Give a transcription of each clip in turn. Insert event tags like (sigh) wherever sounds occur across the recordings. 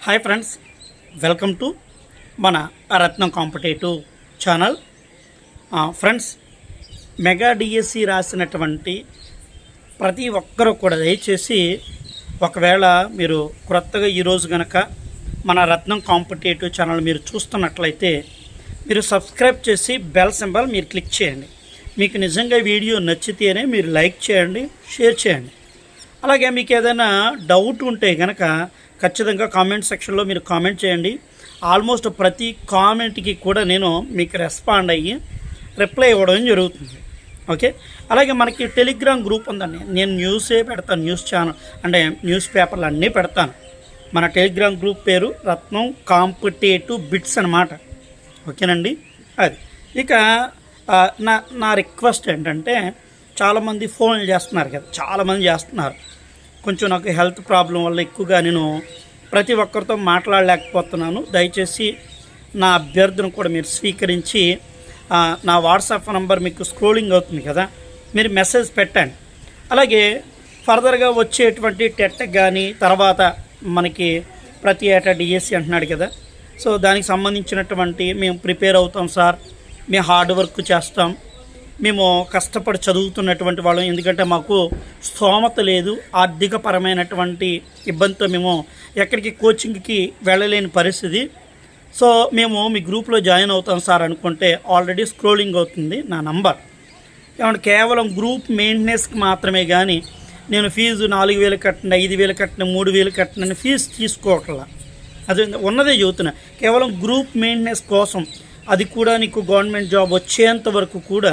Hi friends welcome to మన Ratnam competitive channel friends mega DSC రాసినటువంటి ప్రతి ఒక్కరూ కూడా దయచేసి ఒకవేళ మీరు క్రొత్తగా ఈరోజు గనక మన రత్నం కాంపిటేటివ్ ఛానల్ మీరు చూస్తున్నట్లయితే మీరు సబ్స్క్రైబ్ చేసి బెల్ సింబల్ మీరు క్లిక్ చేయండి. మీకు నిజంగా వీడియో నచ్చితేనే మీరు లైక్ చేయండి షేర్ చేయండి. అలాగే మీకు ఏదైనా డౌట్ ఉంటే కనుక ఖచ్చితంగా కామెంట్ సెక్షన్లో మీరు కామెంట్ చేయండి. ఆల్మోస్ట్ ప్రతి కామెంట్కి కూడా నేను మీకు రెస్పాండ్ అయ్యి రిప్లై ఇవ్వడం జరుగుతుంది. ఓకే అలాగే మనకి టెలిగ్రామ్ గ్రూప్ ఉందండి. నేను న్యూసే పెడతాను న్యూస్ ఛానల్ అంటే న్యూస్ పేపర్లు అన్నీ పెడతాను. మన టెలిగ్రామ్ గ్రూప్ పేరు రత్నం కాంపిటేటివ్ బిట్స్ అనమాట ఓకేనండి? అది. ఇక నా నా రిక్వెస్ట్ ఏంటంటే చాలామంది ఫోన్లు చేస్తున్నారు కదా చాలామంది చేస్తున్నారు. కొంచెం నాకు హెల్త్ ప్రాబ్లం వల్ల ఎక్కువగా నేను ప్రతి ఒక్కరితో మాట్లాడలేకపోతున్నాను. దయచేసి నా అభ్యర్థన కూడా మీరు స్వీకరించి నా వాట్సాప్ నంబర్ మీకు స్క్రోలింగ్ అవుతుంది కదా మీరు మెసేజ్ పెట్టండి. అలాగే ఫర్దర్గా వచ్చేటువంటి టెట్ కానీ తర్వాత మనకి ప్రతి ఏటా డిఎస్సి అంటున్నాడు కదా సో దానికి సంబంధించినటువంటి మేము ప్రిపేర్ అవుతాం సార్ మేము హార్డ్ వర్క్ చేస్తాం మేము కష్టపడి చదువుతున్నటువంటి వాళ్ళం. ఎందుకంటే మాకు స్తోమత లేదు. ఆర్థిక పరమైనటువంటి ఇబ్బందితో మేము ఎక్కడికి కోచింగ్కి వెళ్ళలేని పరిస్థితి. సో మేము మీ గ్రూప్లో జాయిన్ అవుతాం సార్ అనుకుంటే ఆల్రెడీ స్క్రోలింగ్ అవుతుంది నా నంబర్. ఏమంటే కేవలం గ్రూప్ మెయింటెనెన్స్కి మాత్రమే కానీ నేను ఫీజు నాలుగు వేలు కట్టిన ఐదు వేలు కట్టిన మూడు వేలు కట్టిన ఫీజు తీసుకోవట్లా అది ఉన్నదే చెబుతున్నా. కేవలం గ్రూప్ మెయింటెనెన్స్ కోసం అది కూడా నీకు గవర్నమెంట్ జాబ్ వచ్చేంత వరకు కూడా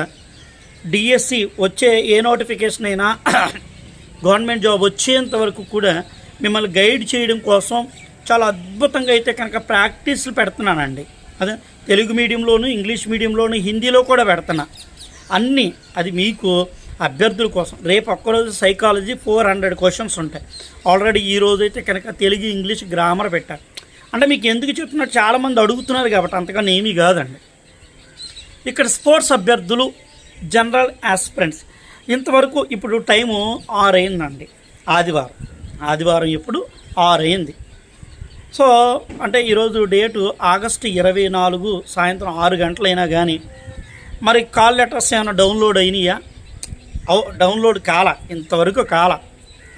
డిఎస్సి వచ్చే ఏ నోటిఫికేషన్ అయినా (coughs) గవర్నమెంట్ జాబ్ వచ్చేంత వరకు కూడా మిమ్మల్ని గైడ్ చేయడం కోసం చాలా అద్భుతంగా అయితే కనుక ప్రాక్టీస్లు పెడుతున్నానండి. అదే తెలుగు మీడియంలోను ఇంగ్లీష్ మీడియంలోను హిందీలో కూడా పెడుతున్నా. అన్నీ అది మీకు అభ్యర్థుల కోసం. రేపు ఒక్కరోజు సైకాలజీ ఫోర్ హండ్రెడ్ క్వశ్చన్స్ ఉంటాయి. ఆల్రెడీ ఈ రోజు అయితే కనుక తెలుగు ఇంగ్లీష్ గ్రామర్ పెట్టారు. అంటే మీకు ఎందుకు చెప్తున్నారు? చాలామంది అడుగుతున్నారు కాబట్టి అంతకన్నా ఏమీ కాదండి. ఇక్కడ స్పోర్ట్స్ అభ్యర్థులు జనరల్ ఆస్పిరెంట్స్. ఇంతవరకు ఇప్పుడు టైము ఆరు అయిందండి ఆదివారం. ఆదివారం ఇప్పుడు ఆరు అయింది సో అంటే ఈరోజు డేటు ఆగస్టు ఇరవై నాలుగు సాయంత్రం ఆరు గంటలైనా కానీ మరి కాల్ లెటర్స్ ఏమైనా డౌన్లోడ్ అయినాయా? అవు డౌన్లోడ్ కాల. ఇంతవరకు కాల.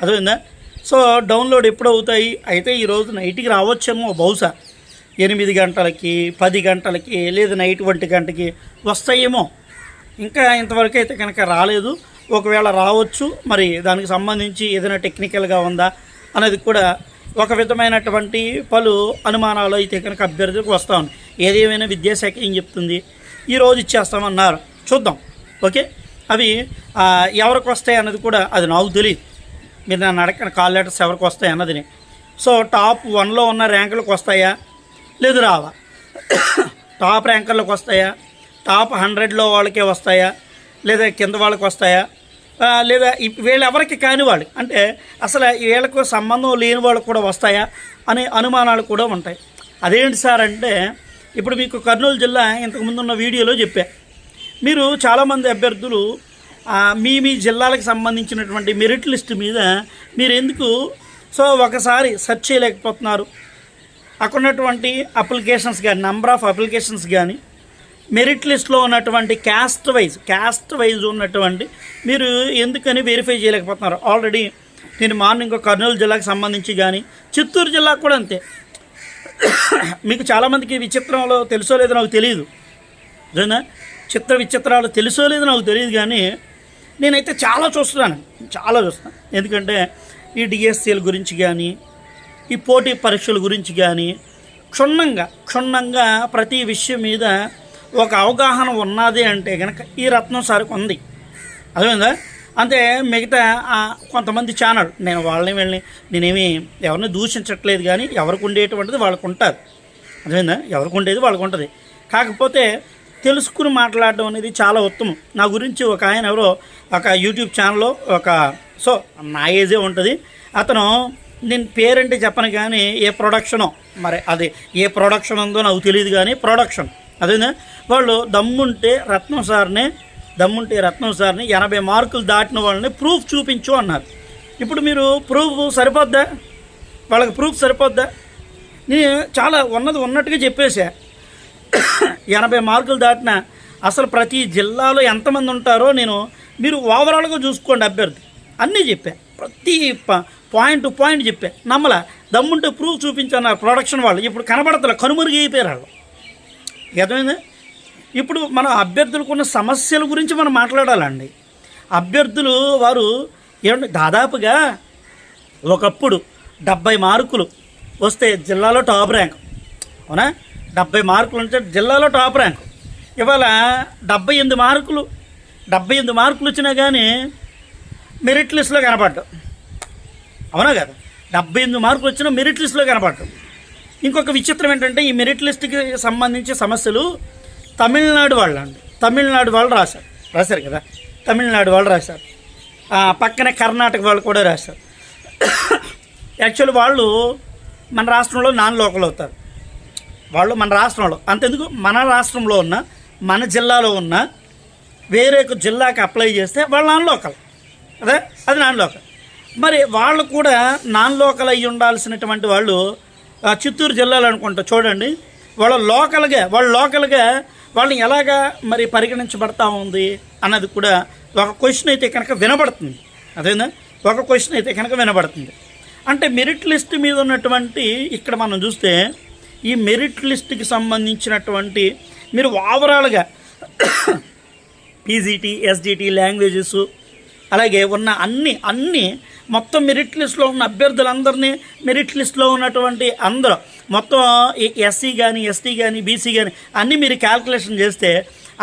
అదేందా సో డౌన్లోడ్ ఎప్పుడు అవుతాయి? అయితే ఈరోజు నైట్కి రావచ్చేమో బహుశా. ఎనిమిది గంటలకి పది గంటలకి లేదా నైట్ ఒంటి గంటకి వస్తాయేమో. ఇంకా ఇంతవరకు అయితే కనుక రాలేదు. ఒకవేళ రావచ్చు మరి దానికి సంబంధించి ఏదైనా టెక్నికల్గా ఉందా అనేది కూడా ఒక విధమైనటువంటి పలు అనుమానాలు అయితే కనుక అభ్యర్థులకు వస్తూ ఉన్నాయి. ఏదేమైనా విద్యాశాఖ ఏం చెప్తుంది? ఈరోజు ఇచ్చేస్తామన్నారు. చూద్దాం. ఓకే? అవి ఎవరికి వస్తాయి అన్నది కూడా అది నాకు తెలియదు మీరు నన్ను అడగని కాల్ లెటర్స్ ఎవరికి వస్తాయి అన్నది సో టాప్ వన్లో ఉన్న ర్యాంకులకు వస్తాయా? లేదు రావా. (coughs) టాప్ ర్యాంకర్లకు వస్తాయా? టాప్ హండ్రెడ్లో వాళ్ళకే వస్తాయా? లేదా కింద వాళ్ళకి వస్తాయా? లేదా వీళ్ళు వీళ్ళెవరికి కాని వాళ్ళు. అంటే అసలు వీళ్ళకు సంబంధం లేని వాళ్ళకు కూడా వస్తాయా? అనే అనుమానాలు కూడా ఉంటాయి. అదేంటి సార్ అంటే ఇప్పుడు మీకు కర్నూలు జిల్లా ఇంతకుముందు ఉన్న వీడియోలో చెప్పా. మీరు చాలామంది అభ్యర్థులు మీ మీ జిల్లాలకు సంబంధించినటువంటి మెరిట్ లిస్ట్ మీద మీరు ఎందుకు సో ఒకసారి సెర్చ్ చేయలేకపోతున్నారు? అక్కడ ఉన్నటువంటి అప్లికేషన్స్ కానీ నంబర్ ఆఫ్ అప్లికేషన్స్ కానీ మెరిట్ లిస్ట్లో ఉన్నటువంటి క్యాస్ట్ వైజ్ క్యాస్ట్ వైజ్ ఉన్నటువంటి మీరు ఎందుకని వెరిఫై చేయలేకపోతున్నారు? ఆల్రెడీ నేను మార్నింగ్ కర్నూలు జిల్లాకు సంబంధించి కానీ చిత్తూరు జిల్లాకు కూడా అంతే. మీకు చాలామందికి విచిత్రంలో తెలుసో లేదో నాకు తెలియదు. అదేనా చిత్ర విచిత్రాలు తెలుసో లేదో నాకు తెలియదు కానీ నేనైతే చాలా చూస్తున్నాను. చాలా చూస్తున్నాను. ఎందుకంటే ఈ డిఎస్సీల గురించి కానీ ఈ పోటీ పరీక్షల గురించి కానీ క్షుణ్ణంగా క్షుణ్ణంగా ప్రతి విషయం మీద ఒక అవగాహన ఉన్నది అంటే కనుక ఈ రత్నం సార్కి ఉంది. అర్థమైందా? అంటే మిగతా కొంతమంది ఛానల్ నేను వాళ్ళని వెళ్ళి నేనేమి ఎవరిని దూషించట్లేదు కానీ ఎవరికి ఉండేటువంటిది వాళ్ళకు ఉంటుంది అర్థమైందా? ఎవరికి ఉండేది వాళ్ళకు ఉంటుంది. కాకపోతే తెలుసుకుని మాట్లాడడం అనేది చాలా ఉత్తమం. నా గురించి ఒక ఆయన ఎవరో ఒక యూట్యూబ్ ఛానల్లో ఒక సో నా ఏజే ఉంటుంది. అతను నేను పేరంటే చెప్పను కానీ ఏ ప్రొడక్షనో మరి అది ఏ ప్రొడక్షన్ ఉందో నాకు తెలియదు కానీ ప్రొడక్షన్. అదేనా వాళ్ళు దమ్ముంటే రత్నం సార్ని దమ్ముంటే రత్నం సార్ని ఎనభై మార్కులు దాటిన వాళ్ళని ప్రూఫ్ చూపించు అన్నారు. ఇప్పుడు మీరు ప్రూఫ్ సరిపోద్దా? వాళ్ళకి ప్రూఫ్ సరిపోద్దా? నేను చాలా ఉన్నది ఉన్నట్టుగా చెప్పేశా. ఎనభై మార్కులు దాటిన అసలు ప్రతి జిల్లాలో ఎంతమంది ఉంటారో నేను మీరు ఓవరాల్గా చూసుకోండి అభ్యర్థి. అన్నీ చెప్పా. ప్రతి పాయింట్ టు పాయింట్ చెప్పా. నమ్మల. దమ్ముంటే ప్రూఫ్ చూపించన్నారు ప్రొడక్షన్ వాళ్ళు. ఇప్పుడు కనబడతలే. కనుమరుగు అయిపోయారు వాళ్ళు అర్థమైందా ఇప్పుడు మన అభ్యర్థులకు ఉన్న సమస్యల గురించి మనం మాట్లాడాలండి. అభ్యర్థులు వారు ఏమంటే దాదాపుగా ఒకప్పుడు డెబ్బై మార్కులు వస్తే జిల్లాలో టాప్ ర్యాంక్. అవునా? డెబ్బై మార్కులు ఉంటే జిల్లాలో టాప్ ర్యాంక్. ఇవాళ డెబ్బై ఎనిమిది మార్కులు డెబ్బై ఎనిమిది మార్కులు వచ్చినా కానీ మెరిట్ లిస్ట్లో కనపడ్డం అవునా కదా? డెబ్బై ఎనిమిది మార్కులు వచ్చినా మెరిట్ లిస్ట్లో కనపడ్డం ఇంకొక విచిత్రం ఏంటంటే ఈ మెరిట్ లిస్ట్కి సంబంధించి సమస్యలు తమిళనాడు వాళ్ళు అండి తమిళనాడు వాళ్ళు రాశారు. రాశారు కదా? తమిళనాడు వాళ్ళు రాశారు. పక్కనే కర్ణాటక వాళ్ళు కూడా రాశారు. యాక్చువల్ వాళ్ళు మన రాష్ట్రంలో నాన్ లోకల్ అవుతారు. వాళ్ళు మన రాష్ట్రంలో అంతెందుకు? మన రాష్ట్రంలో ఉన్న మన జిల్లాలో ఉన్న వేరే ఒక జిల్లాకి అప్లై చేస్తే వాళ్ళు నాన్ లోకల్. అదే? అది నాన్ లోకల్. మరి వాళ్ళు కూడా నాన్ లోకల్ అయ్యి ఉండాల్సినటువంటి వాళ్ళు చిత్తూరు జిల్లాలో అనుకుంటా చూడండి. వాళ్ళ లోకల్గా వాళ్ళు లోకల్గా వాళ్ళని ఎలాగా మరి పరిగణించబడతా ఉంది అన్నది కూడా ఒక క్వశ్చన్ అయితే కనుక వినబడుతుంది. అదేనా? ఒక క్వశ్చన్ అయితే కనుక వినబడుతుంది. అంటే మెరిట్ లిస్ట్ మీద ఉన్నటువంటి ఇక్కడ మనం చూస్తే ఈ మెరిట్ లిస్ట్కి సంబంధించినటువంటి మీరు ఓవరాల్గా పీజీటీ ఎస్జిటి లాంగ్వేజెస్ అలాగే ఉన్న అన్ని అన్ని మొత్తం మెరిట్ లిస్ట్లో ఉన్న అభ్యర్థులందరినీ మెరిట్ లిస్ట్లో ఉన్నటువంటి అందరూ మొత్తం ఎస్సీ కానీ ఎస్టీ కానీ బీసీ కానీ అన్నీ మీరు క్యాల్కులేషన్ చేస్తే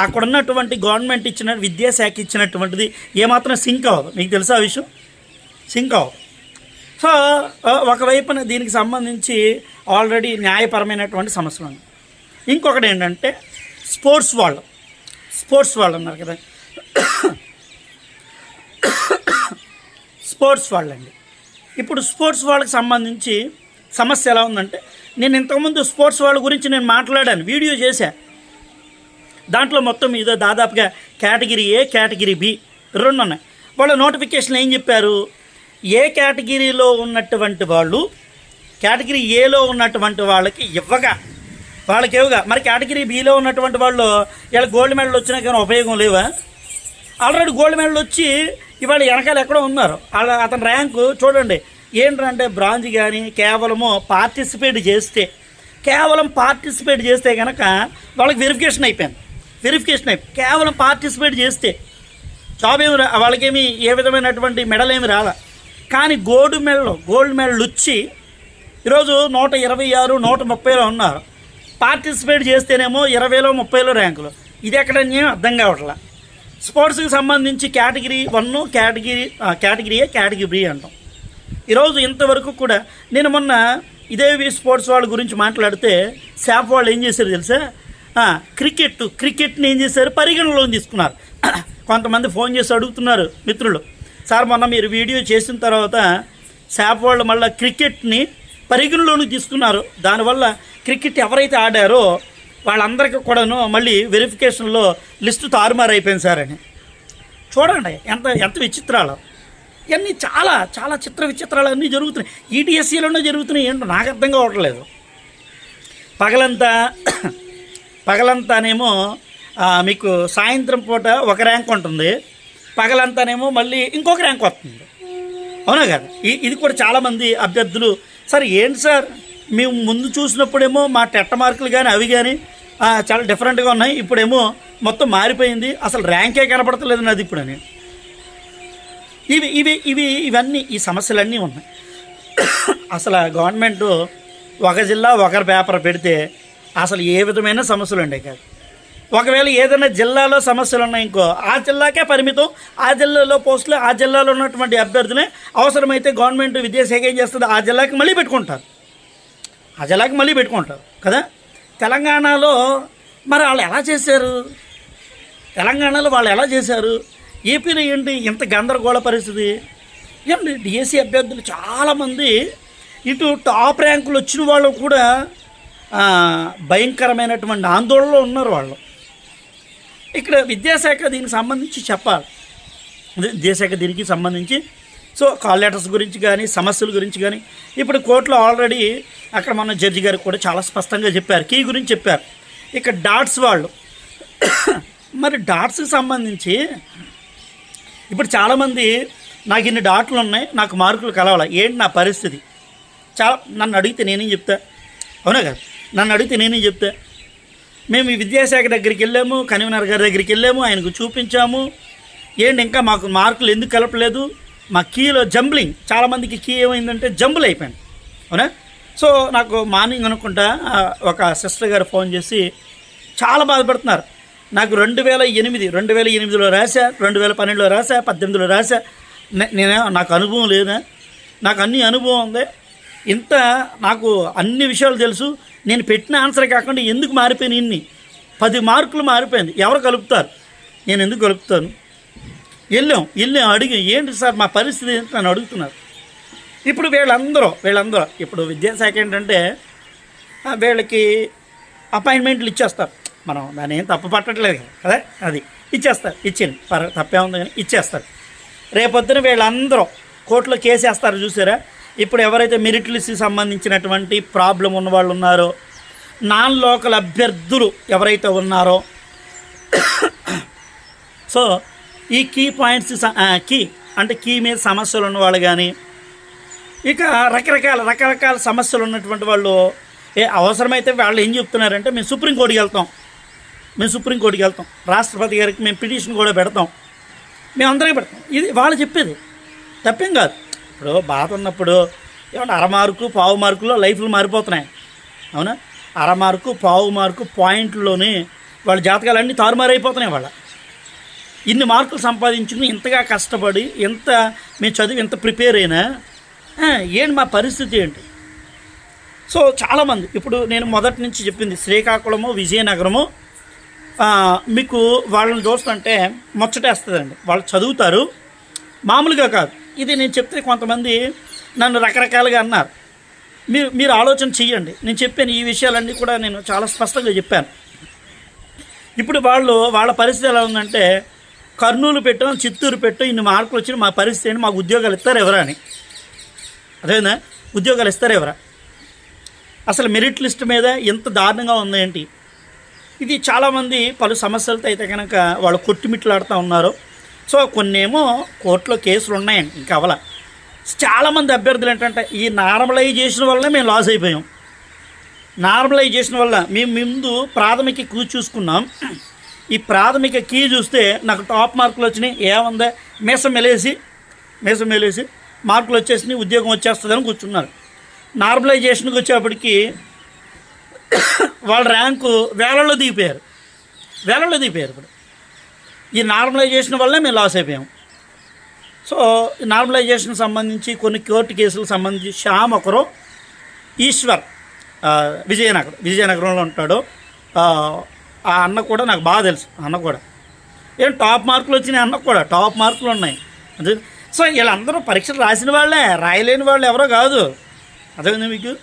అక్కడ ఉన్నటువంటి గవర్నమెంట్ ఇచ్చిన విద్యాశాఖ ఇచ్చినటువంటిది ఏమాత్రం సింక్ అవ్వదు. మీకు తెలుసా ఆ విషయం? సింక్ అవ్వదు. సో ఒకవైపున దీనికి సంబంధించి ఆల్రెడీ న్యాయపరమైనటువంటి సమస్యలు ఉన్నాయి ఇంకొకటి ఏంటంటే స్పోర్ట్స్ వాళ్ళు స్పోర్ట్స్ వాళ్ళు ఉన్నారు కదా. స్పోర్ట్స్ వాళ్ళండి. ఇప్పుడు స్పోర్ట్స్ వాళ్ళకి సంబంధించి సమస్య ఎలా ఉందంటే నేను ఇంతకుముందు స్పోర్ట్స్ వాళ్ళ గురించి నేను మాట్లాడాను వీడియో చేశా. దాంట్లో మొత్తం ఇదో దాదాపుగా కేటగిరీ ఏ కేటగిరీ బి రెండు ఉన్నాయి. వాళ్ళ నోటిఫికేషన్ ఏం చెప్పారు? ఏ కేటగిరీలో ఉన్నటువంటి వాళ్ళు కేటగిరీ ఏలో ఉన్నటువంటి వాళ్ళకి ఇవ్వగా వాళ్ళకి ఇవ్వగా. మరి కేటగిరీ బిలో ఉన్నటువంటి వాళ్ళు వీళ్ళ గోల్డ్ మెడల్ వచ్చినా కానీ ఉపయోగం లేవా? ఆల్రెడీ గోల్డ్ మెడల్ వచ్చి ఇవాళ వెనకాల ఎక్కడో ఉన్నారు. వాళ్ళ అతని ర్యాంకు చూడండి. ఏంటంటే బ్రాంజ్ కానీ కేవలము పార్టిసిపేట్ చేస్తే కేవలం పార్టిసిపేట్ చేస్తే కనుక వాళ్ళకి వెరిఫికేషన్ అయిపోయింది. వెరిఫికేషన్ అయిపోయింది కేవలం పార్టిసిపేట్ చేస్తే జాబ్ ఏమి వాళ్ళకేమి ఏ విధమైనటువంటి మెడల్ ఏమి రాలా. కానీ గోల్డ్ మెడల్ గోల్డ్ మెడల్ వచ్చి ఈరోజు నూట ఇరవై ఆరు నూట ముప్పైలో ఉన్నారు. పార్టిసిపేట్ చేస్తేనేమో ఇరవైలో ముప్పైలో ర్యాంకులు. ఇది ఎక్కడ నేను అర్థం కావట్లా. స్పోర్ట్స్కి సంబంధించి కేటగిరీ వన్ కేటగిరీ కేటగిరీయే కేటగిరీ కేటగిరీ బి అంటాం. ఈరోజు ఇంతవరకు కూడా నేను మొన్న ఇదేవి స్పోర్ట్స్ వాళ్ళ గురించి మాట్లాడితే శాప్ వాళ్ళు ఏం చేశారు తెలుసా? క్రికెట్ క్రికెట్ని ఏం చేశారు? పరిగణలోకి తీసుకున్నారు. (coughs) కొంతమంది ఫోన్ చేసి అడుగుతున్నారు మిత్రులు. సార్ మొన్న మీరు వీడియో చేసిన తర్వాత శాప్ వాళ్ళు మళ్ళీ క్రికెట్ని పరిగణలోకి తీసుకున్నారు. దానివల్ల క్రికెట్ ఎవరైతే ఆడారో వాళ్ళందరికీ కూడాను మళ్ళీ వెరిఫికేషన్లో లిస్టు తారుమారు అయిపోయింది సార్ అని. చూడండి ఎంత ఎంత విచిత్రాలు. ఇవన్నీ చాలా చాలా చిత్ర విచిత్రాలు అన్నీ జరుగుతున్నాయి ఈటీఎస్సీలోనే జరుగుతున్నాయి. ఏంటో నాకు అర్థం కావట్లేదు. పగలంతా పగలంతానేమో మీకు సాయంత్రం పూట ఒక ర్యాంక్ ఉంటుంది. పగలంతానేమో మళ్ళీ ఇంకొక ర్యాంక్ వస్తుంది. అవునా కదా? ఇది కూడా చాలామంది అభ్యర్థులు సార్ ఏంటి సార్? మేము ముందు చూసినప్పుడేమో మా టెట్ట మార్కులు కానీ అవి కానీ చాలా డిఫరెంట్గా ఉన్నాయి. ఇప్పుడేమో మొత్తం మారిపోయింది. అసలు ర్యాంకే కనపడతలేదు నాది ఇప్పుడని. ఇవి ఇవి ఇవి ఇవన్నీ ఈ సమస్యలన్నీ ఉన్నాయి. అసలు గవర్నమెంట్ ఒక జిల్లా ఒకరి పేపర్ పెడితే అసలు ఏ విధమైన సమస్యలు ఉండే కాదు. ఒకవేళ ఏదైనా జిల్లాలో సమస్యలు ఉన్నాయి ఇంకో ఆ జిల్లాకే పరిమితం. ఆ జిల్లాలో పోస్టులు ఆ జిల్లాలో ఉన్నటువంటి అభ్యర్థులే. అవసరమైతే గవర్నమెంట్ విద్యాశాఖ ఏం చేస్తుంది? ఆ జిల్లాకి మళ్ళీ పెట్టుకుంటారు. ఆ జిల్లాకి మళ్ళీ పెట్టుకుంటారు కదా? తెలంగాణలో మరి వాళ్ళు ఎలా చేశారు? తెలంగాణలో వాళ్ళు ఎలా చేశారు? ఏపీలో ఏంటి ఇంత గందరగోళ పరిస్థితి? ఏమండి డిఎస్సి అభ్యర్థులు చాలామంది ఇటు టాప్ ర్యాంకులు వచ్చిన వాళ్ళు కూడా భయంకరమైనటువంటి ఆందోళనలో ఉన్నారు వాళ్ళు. ఇక్కడ విద్యాశాఖ దీనికి సంబంధించి చెప్పాలి. విద్యాశాఖ దీనికి సంబంధించి. సో కాల్ లెటర్స్ గురించి కానీ సమస్యల గురించి కానీ ఇప్పుడు కోర్టులో ఆల్రెడీ అక్కడ మన జడ్జి గారు కూడా చాలా స్పష్టంగా చెప్పారు. కీ గురించి చెప్పారు. ఇక డాట్స్ వాళ్ళు. (coughs) మరి డాట్స్కి సంబంధించి ఇప్పుడు చాలామంది నాకు ఇన్ని డాట్లు ఉన్నాయి నాకు మార్కులు కలవాలి. ఏంటి నా పరిస్థితి? చాలా నన్ను అడిగితే నేనేం చెప్తా? అవునా కదా? నన్ను అడిగితే నేనేం చెప్తా? మేము ఈ విద్యాశాఖ దగ్గరికి వెళ్ళాము కన్వీనర్ గారి దగ్గరికి వెళ్ళాము ఆయనకు చూపించాము. ఏంటి ఇంకా మాకు మార్కులు ఎందుకు కలపలేదు? మా కీలో జంబ్లింగ్. చాలామందికి కీ ఏమైందంటే జంబుల్ అయిపోయింది అవునా? సో నాకు మార్నింగ్ అనుకుంటా ఒక సిస్టర్ గారు ఫోన్ చేసి చాలా బాధపడుతున్నారు. నాకు రెండు వేల ఎనిమిది రెండు వేల ఎనిమిదిలో రాశా రెండు వేల పన్నెండులో రాశా పద్దెనిమిదిలో రాశా. నే- నేనే నాకు అనుభవం లేదా నాకు అన్ని అనుభవం ఉంది. ఇంత నాకు అన్ని విషయాలు తెలుసు. నేను పెట్టిన ఆన్సర్ కాకుండా ఎందుకు మారిపోయినాయి ఇన్ని? పది మార్కులు మారిపోయింది. ఎవరు కలుపుతారు? నేను ఎందుకు కలుపుతాను? వెళ్ళాం వెళ్ళాం అడిగి. ఏంటి సార్ మా పరిస్థితి ఏంటి నన్ను అడుగుతున్నారు. ఇప్పుడు వీళ్ళందరూ వీళ్ళందరూ ఇప్పుడు విద్యాశాఖ ఏంటంటే వీళ్ళకి అపాయింట్మెంట్లు ఇచ్చేస్తారు. మనం దాన్ని ఏం తప్పు పట్టట్లేదు కదా? అది. ఇచ్చేస్తారు ఇచ్చింది పర తప్పే ఉంది కానీ ఇచ్చేస్తారు రేపొద్దున వీళ్ళందరూ కోర్టులో కేసు వేస్తారు చూసారా? ఇప్పుడు ఎవరైతే మెరిట్ లిస్ట్కి సంబంధించినటువంటి ప్రాబ్లం ఉన్న వాళ్ళు ఉన్నారో నాన్ లోకల్ అభ్యర్థులు ఎవరైతే ఉన్నారో సో ఈ కీ పాయింట్స్ కీ అంటే కీ మీద సమస్యలు ఉన్నవాళ్ళు కానీ ఇక రకరకాల రకరకాల సమస్యలు ఉన్నటువంటి వాళ్ళు ఏ అవసరమైతే వాళ్ళు ఏం చెప్తున్నారంటే మేము సుప్రీంకోర్టుకి వెళ్తాం. మేము సుప్రీంకోర్టుకి వెళ్తాం. రాష్ట్రపతి గారికి మేము పిటిషన్ కూడా పెడతాం. మేము అందరికీ పెడతాం. ఇది వాళ్ళు చెప్పేది. తప్పేం కాదు. ఇప్పుడు బాధ ఉన్నప్పుడు ఏమంటే అర మార్కు పావు మార్కులో లైఫ్లు మారిపోతున్నాయి. అవునా? అర మార్కు పావు మార్కు పాయింట్లోనే వాళ్ళ జాతకాలన్నీ తారుమారైపోతున్నాయి వాళ్ళ. ఇన్ని మార్కులు సంపాదించుకుని ఇంతగా కష్టపడి ఎంత మేము చదివి ఎంత ప్రిపేర్ అయినా ఏంటి మా పరిస్థితి ఏంటి? సో చాలామంది ఇప్పుడు నేను మొదటి నుంచి చెప్పింది శ్రీకాకుళము విజయనగరము మీకు వాళ్ళని చూస్తుంటే ముచ్చటేస్తుందండి. వాళ్ళు చదువుతారు. మామూలుగా కాదు. ఇది నేను చెప్తే కొంతమంది నన్ను రకరకాలుగా అన్నారు. మీరు మీరు ఆలోచన చెయ్యండి. నేను చెప్పాను ఈ విషయాలన్నీ కూడా నేను చాలా స్పష్టంగా చెప్పాను. ఇప్పుడు వాళ్ళు వాళ్ళ పరిస్థితి ఎలా ఉందంటే కర్నూలు పెట్టాం చిత్తూరు పెట్టాం ఇన్ని మార్కులు వచ్చిన మా పరిస్థితి ఏంటి? మాకు ఉద్యోగాలు ఇస్తారు ఎవరా అని. అదేనా ఉద్యోగాలు ఇస్తారు ఎవరా? అసలు మెరిట్ లిస్ట్ మీద ఎంత దారుణంగా ఉందేంటి ఇది చాలామంది పలు సమస్యలతో అయితే కనుక వాళ్ళు కొట్టుమిట్లాడుతూ ఉన్నారు. సో కొన్నేమో కోర్టులో కేసులు ఉన్నాయండి ఇంకా అవల. చాలామంది అభ్యర్థులు ఏంటంటే ఈ నార్మలైజేషన్ వల్లనే మేము లాస్ అయిపోయాం. నార్మలైజేషన్ వల్ల మేము ముందు ప్రాథమిక క్యూ చూసుకున్నాం. ఈ ప్రాథమిక కీ చూస్తే నాకు టాప్ మార్కులు వచ్చినాయి. ఏముందా? మీసం మెలేసి మీసం మెలేసి మార్కులు వచ్చేసినాయి ఉద్యోగం వచ్చేస్తుందని కూర్చున్నారు. నార్మలైజేషన్కి వచ్చేప్పటికి వాళ్ళ ర్యాంకు వేలల్లో దిగిపోయారు. వేలల్లో దిగిపోయారు ఇప్పుడు. ఈ నార్మలైజేషన్ వల్లే మేము లాస్ అయిపోయాం. సో ఈ నార్మలైజేషన్ సంబంధించి కొన్ని కోర్టు కేసులకు సంబంధించి శ్యామ్ ఒకరు ఈశ్వర్ విజయనగరం విజయనగరంలో ఉంటాడు. ఆ, అన్న కూడా నాకు బాగా తెలుసు అన్న కూడా. ఏం టాప్ మార్కులు వచ్చినాయి అన్న కూడా టాప్ మార్కులు ఉన్నాయి. అదే సో వీళ్ళందరూ పరీక్షలు రాసిన వాళ్ళే రాయలేని వాళ్ళు ఎవరో కాదు. అదేవిధంగా మీకు?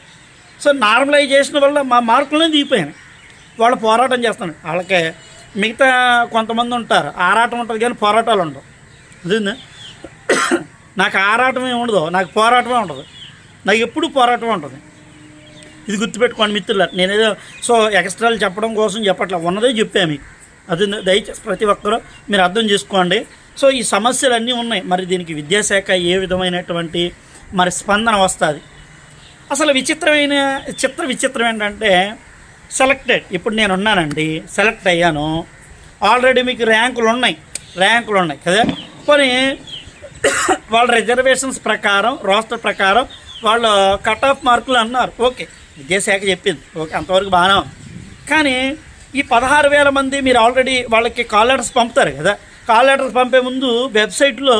సో నార్మలైజేషన్ వల్ల మా మార్కులనే దిగిపోయాను వాళ్ళు పోరాటం చేస్తాను వాళ్ళకి మిగతా కొంతమంది ఉంటారు. ఆరాటం ఉంటుంది కానీ పోరాటాలు ఉండవు. అదేందా? నాకు ఆరాటమే ఉండదు. నాకు పోరాటమే ఉండదు. నాకు ఎప్పుడు పోరాటమే ఉంటుంది. ఇది గుర్తుపెట్టుకోండి మిత్రుల నేనేదో సో ఎక్స్ట్రాలు చెప్పడం కోసం చెప్పట్లే. ఉన్నదే చెప్పా మీకు. అది దయచేసి ప్రతి ఒక్కరూ మీరు అర్థం చేసుకోండి. సో ఈ సమస్యలు అన్నీ ఉన్నాయి. మరి దీనికి విద్యాశాఖ ఏ విధమైనటువంటి మరి స్పందన వస్తుంది? అసలు విచిత్రమైన చిత్ర విచిత్రం ఏంటంటే సెలెక్టెడ్ ఇప్పుడు నేను ఉన్నానండి సెలెక్ట్ అయ్యాను. ఆల్రెడీ మీకు ర్యాంకులు ఉన్నాయి ర్యాంకులు ఉన్నాయి కదా? పోనీ వాళ్ళ రిజర్వేషన్స్ ప్రకారం రోస్టర్ ప్రకారం వాళ్ళు కట్ ఆఫ్ మార్కులు అన్నారు. ఓకే విద్యాశాఖ చెప్పింది. ఓకే అంతవరకు బాగానే ఉంది. కానీ ఈ పదహారు వేల మంది మీరు ఆల్రెడీ వాళ్ళకి కాల్ లెటర్స్ పంపుతారు కదా? కాల్ లెటర్స్ పంపే ముందు వెబ్సైట్లో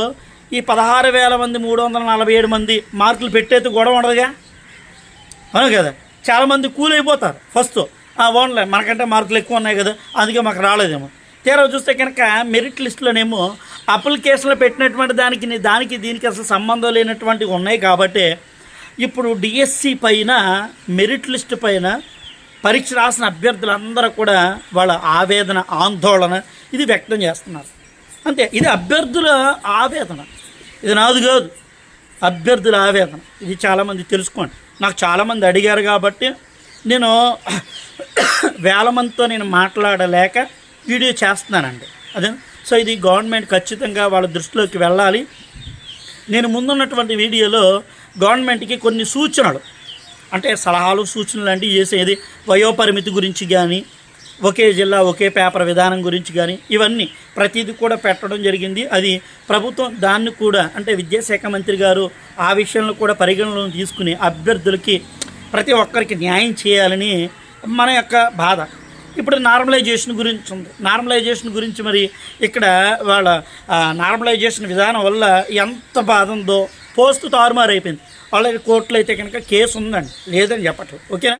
ఈ పదహారు వేల మంది మూడు వందల నలభై ఏడు మంది మార్కులు పెట్టేది గొడవ ఉండదుగా? అవును కదా? చాలామంది కూల్ అయిపోతారు ఫస్ట్ ఓన్లే మనకంటే మార్కులు ఎక్కువ ఉన్నాయి కదా అందుకే మాకు రాలేదేమో. తీరా చూస్తే కనుక మెరిట్ లిస్టులోనేమో అప్లికేషన్లో పెట్టినటువంటి దానికి దానికి దీనికి అసలు సంబంధం లేనటువంటివి ఉన్నాయి కాబట్టి ఇప్పుడు డిఎస్సి పైన మెరిట్ లిస్ట్ పైన పరీక్ష రాసిన అభ్యర్థులందరూ కూడా వాళ్ళ ఆవేదన ఆందోళన ఇది వ్యక్తం చేస్తున్నారు. అంతే ఇది అభ్యర్థుల ఆవేదన. ఇది నాది కాదు అభ్యర్థుల ఆవేదన. ఇది చాలామంది తెలుసుకోండి. నాకు చాలామంది అడిగారు కాబట్టి నేను వేల మందితో నేను మాట్లాడలేక వీడియో చేస్తున్నానండి. అదే సో ఇది గవర్నమెంట్ ఖచ్చితంగా వాళ్ళ దృష్టిలోకి వెళ్ళాలి. నేను ముందున్నటువంటి వీడియోలో గవర్నమెంట్కి కొన్ని సూచనలు అంటే సలహాలు సూచనలు అంటే చేసేది వయోపరిమితి గురించి కానీ ఒకే జిల్లా ఒకే పేపర్ విధానం గురించి కానీ ఇవన్నీ ప్రతిదీ కూడా పెట్టడం జరిగింది. అది ప్రభుత్వం దాన్ని కూడా అంటే విద్యాశాఖ మంత్రి గారు ఆ విషయంలో కూడా పరిగణలోకి తీసుకుని అభ్యర్థులకి ప్రతి ఒక్కరికి న్యాయం చేయాలని మన యొక్క బాధ. ఇప్పుడు నార్మలైజేషన్ గురించి ఉంది. నార్మలైజేషన్ గురించి మరి ఇక్కడ వాళ్ళ నార్మలైజేషన్ విధానం వల్ల ఎంత బాధ ఉందో పోస్ట్ తారుమారు అయిపోయింది వాళ్ళకి కోర్టులో అయితే కనుక కేసు ఉందండి. లేదని చెప్పట్లేదు. ఓకేనా?